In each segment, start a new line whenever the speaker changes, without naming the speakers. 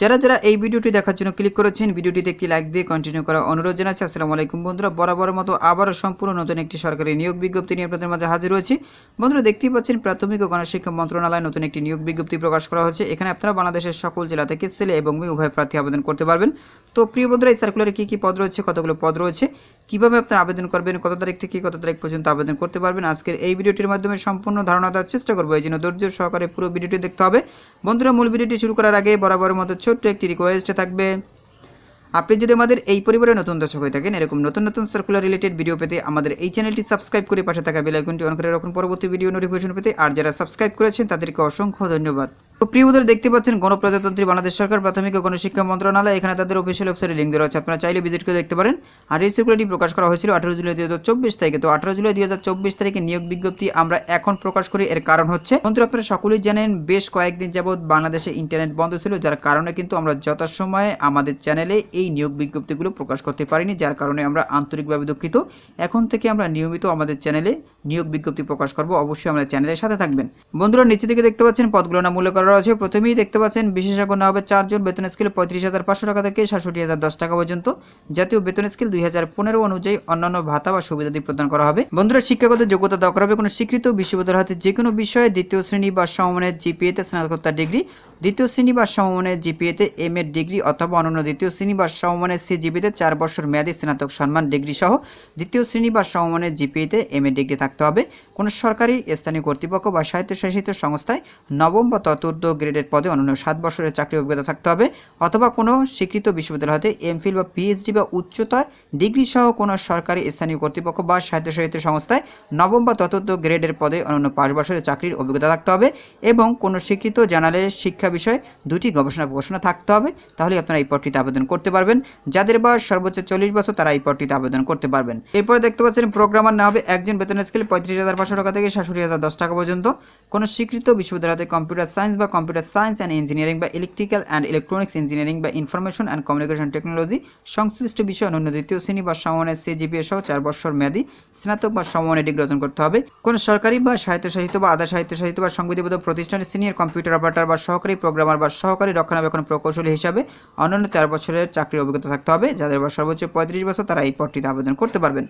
যারা যারা এই ভিডিওটি দেখার জন্য ক্লিক করেছেন ভিডিওটিতে একটি লাইক দিয়ে কন্টিনিউ করার অনুরোধ জানাচ্ছি আসসালামু আলাইকুম বন্ধুরা বরাবর মতো আবারও সম্পূর্ণ নতুন একটি সরকারি নিয়োগ বিজ্ঞপ্তি নিয়ে আপনাদের মাঝে হাজির হয়েছি বন্ধুরা দেখতেই পাচ্ছেন প্রাথমিক ও গণশিক্ষা মন্ত্রণালয় নতুন একটি নিয়োগ বিজ্ঞপ্তি প্রকাশ করা হয়েছে এখানে আপনারা বাংলাদেশের সকল জেলা থেকে ছেলে এবং মেয়ে উভয় প্রার্থী আবেদন করতে পারবেন তো প্রিয় বন্ধুরা এই সার্কুলারে কী কী পদ রয়েছে কতগুলো পদ রয়েছে কীভাবে আপনারা আবেদন করবেন কত তারিখ থেকে কত তারিখ পর্যন্ত আবেদন করতে পারবেন আজকের এই ভিডিওটির মাধ্যমে সম্পূর্ণ ধারণা দেওয়ার চেষ্টা করবো এই জন্য ধৈর্য সহকারে পুরো ভিডিওটি দেখতে হবে বন্ধুরা মূল ভিডিওটি শুরু করার আগে বরাবরের মতো ছোট্ট একটি রিকোয়েস্ট থাকবে আপনি যদি আমাদের এই পরিবারে নতুন দর্শক হয়ে থাকেন এরকম নতুন নতুন সার্কুলার রিলেটেড ভিডিও পেতে আমাদের এই চ্যানেলটি সাবস্ক্রাইব করে পাশে থাকা বেলাইকনটি অন করে পরবর্তী ভিডিও নোটিফিকেশন পেতে আর যারা সাবস্ক্রাইব করেছেন তাদেরকে অসংখ্য ধন্যবাদ প্রিয়দের প্রিয় দেখতে পাচ্ছেন গণপ্রজাতন্ত্রী বাংলাদেশ সরকার প্রাথমিক ও গণশিক্ষা মন্ত্রণালয় এখানে তাদের অফিসিয়াল ওয়েবসাইটে লিঙ্ক দেওয়া আছে আপনারা চাইলে ভিজিট করে দেখতে পারেন আর এই সিকিউরিটি প্রকাশ করা হয়েছিল আঠারো জুলাই দু হাজার চব্বিশ তারিখে তো আঠারো জুলাই দু হাজার চব্বিশ তারিখে নিয়োগ বিজ্ঞপ্তি আমরা এখন প্রকাশ করি এর কারণ হচ্ছে মন্ত্রী আপনারা সকলেই জানেন বেশ কয়েকদিন যাবৎ বাংলাদেশে ইন্টারনেট বন্ধ ছিল যার কারণে কিন্তু আমরা যথাসময়ে আমাদের চ্যানেলে এই নিয়োগ বিজ্ঞপ্তিগুলো প্রকাশ করতে পারিনি যার কারণে আমরা আন্তরিকভাবে দুঃখিত এখন থেকে আমরা নিয়মিত আমাদের চ্যানেলে নিয়োগ বিজ্ঞপ্তি প্রকাশ করব অবশ্যই আমাদের চ্যানেলের সাথে থাকবেন বন্ধুরা নিচে থেকে দেখতে পাচ্ছেন পদগুলো নাম রয়েছে প্রথমেই দেখতে পাচ্ছেন বিশেষজ্ঞ না হবে চারজন বেতন স্কেল পঁয়ত্রিশ হাজার পাঁচশো টাকা থেকে সাতষট্টি হাজার দশ টাকা পর্যন্ত জাতীয় বেতন স্কেল দুই হাজার পনেরো অনুযায়ী অন্যান্য ভাতা বা সুবিধাদি প্রদান করা হবে বন্ধুরা শিক্ষাগত যোগ্যতা দরকার হবে কোনো স্বীকৃত বিশ্ববিদ্যালয় হাতে যে কোনো বিষয়ে দ্বিতীয় শ্রেণী বা সমমানের জিপিএতে স্নাতকোত্তর ডিগ্রি দ্বিতীয় শ্রেণী বা সমমানের জিপিএতে এম এর ডিগ্রি অথবা অন্যান্য দ্বিতীয় শ্রেণী বা সমমানের সিজিপিতে চার বছর মেয়াদী স্নাতক সম্মান ডিগ্রি সহ দ্বিতীয় শ্রেণী বা সমমানের জিপিএতে এম এ ডিগ্রি থাকতে হবে কোনো সরকারি স্থানীয় কর্তৃপক্ষ বা সাহিত্যশাসিত সংস্থায় নবম বা ততুর্থ গ্রেডের পদে অন্যান্য সাত বছরের চাকরি অভিজ্ঞতা থাকতে হবে অথবা কোনো স্বীকৃত বিশ্ববিদ্যালয় হতে এমফিল বা পিএইচডি বা উচ্চতর ডিগ্রি সহ কোনো সরকারি স্থানীয় কর্তৃপক্ষ বা সাহিত্যশাসিত সংস্থায় নবম বা ততুর্থ গ্রেডের পদে অন্যান্য পাঁচ বছরের চাকরির অভিজ্ঞতা থাকতে হবে এবং কোনো স্বীকৃত জানালে শিক্ষা পরীক্ষা বিষয়ে দুটি গবেষণা প্রকাশনা থাকতে হবে তাহলে আপনারা এই পদটিতে আবেদন করতে পারবেন যাদের বয়স সর্বোচ্চ চল্লিশ বছর তারা এই পদটিতে আবেদন করতে পারবেন এরপরে দেখতে পাচ্ছেন প্রোগ্রামার না হবে একজন বেতন স্কেল পঁয়ত্রিশ হাজার পাঁচশো টাকা থেকে সাতষট্টি হাজার দশ টাকা পর্যন্ত কোনো স্বীকৃত বিশ্ববিদ্যালয়তে কম্পিউটার সায়েন্স বা কম্পিউটার সায়েন্স অ্যান্ড ইঞ্জিনিয়ারিং বা ইলেকট্রিক্যাল অ্যান্ড ইলেকট্রনিক্স ইঞ্জিনিয়ারিং বা ইনফরমেশন অ্যান্ড কমিউনিকেশন টেকনোলজি সংশ্লিষ্ট বিষয় অন্য দ্বিতীয় শ্রেণী বা সমমানের সিজিপিএ সহ চার বছর মেয়াদী স্নাতক বা সমানের ডিগ্রি অর্জন করতে হবে কোনো সরকারি বা সাহিত্যশাসিত বা আধা সাহিত্যশাসিত বা সংবিধিবদ্ধ প্রতিষ্ঠানের সিনিয়র কম্পিউটার অপারেটার বা সহকারী প্রোগ্রামার বা সহকারী রক্ষণাবেক্ষণ প্রকৌশলী হিসাবে অন্যান্য চার বছরের চাকরির অভিজ্ঞতা থাকতে হবে যাদের বা সর্বোচ্চ পঁয়ত্রিশ বছর তারা এই পদটিতে আবেদন করতে পারবেন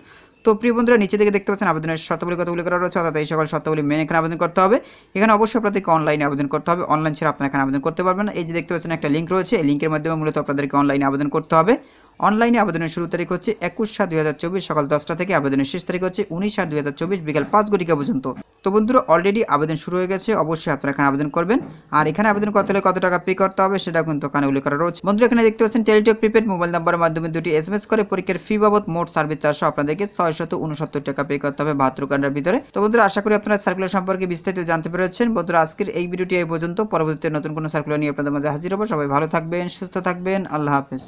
তো প্রিয় বন্ধুরা নিচে দিকে দেখতে পাচ্ছেন আবেদনের শর্তাবলী কতগুলি করা রয়েছে অর্থাৎ এই সকল শর্তাবলী মেনে এখানে আবেদন করতে হবে এখানে অবশ্যই আপনাদেরকে অনলাইনে আবেদন করতে হবে অনলাইন ছাড়া আপনারা এখানে আবেদন করতে পারবেন এই যে দেখতে পাচ্ছেন একটা লিঙ্ক রয়েছে এই লিঙ্কের মাধ্যমে মূলত আপনাদেরকে অনলাইনে আবেদন করতে হবে অনলাইনে আবেদনের শুরু তারিখ হচ্ছে একুশ সাত দুই হাজার চব্বিশ সকাল দশটা থেকে আবেদনের শেষ তারিখ হচ্ছে উনিশ সাত দুই হাজার চব্বিশ বিকাল পাঁচ ঘটিকা পর্যন্ত তো বন্ধুরা অলরেডি আবেদন শুরু হয়ে গেছে অবশ্যই আপনারা এখানে আবেদন করবেন আর এখানে আবেদন করতে হলে কত টাকা পে করতে হবে সেটা কিন্তু ওখানে উল্লেখ করা রয়েছে বন্ধুরা এখানে দেখতে পাচ্ছেন টেলিটক প্রিপেড মোবাইল নাম্বারের মাধ্যমে দুটি এস এম এস করে পরীক্ষার ফি বাবদ মোট সার্ভিস চারশো আপনাদেরকে ছয়শত উনসত্তর টাকা পে করতে হবে বাহাত্তর ঘন্টার ভিতরে তো বন্ধুরা আশা করি আপনারা সার্কুলার সম্পর্কে বিস্তারিত জানতে পেরেছেন বন্ধুরা আজকের এই ভিডিওটি এই পর্যন্ত পরবর্তীতে নতুন কোনো সার্কুলার নিয়ে আপনাদের মাঝে হাজির হবো সবাই ভালো থাকবেন সুস্থ থাকবেন আল্লাহ হাফেজ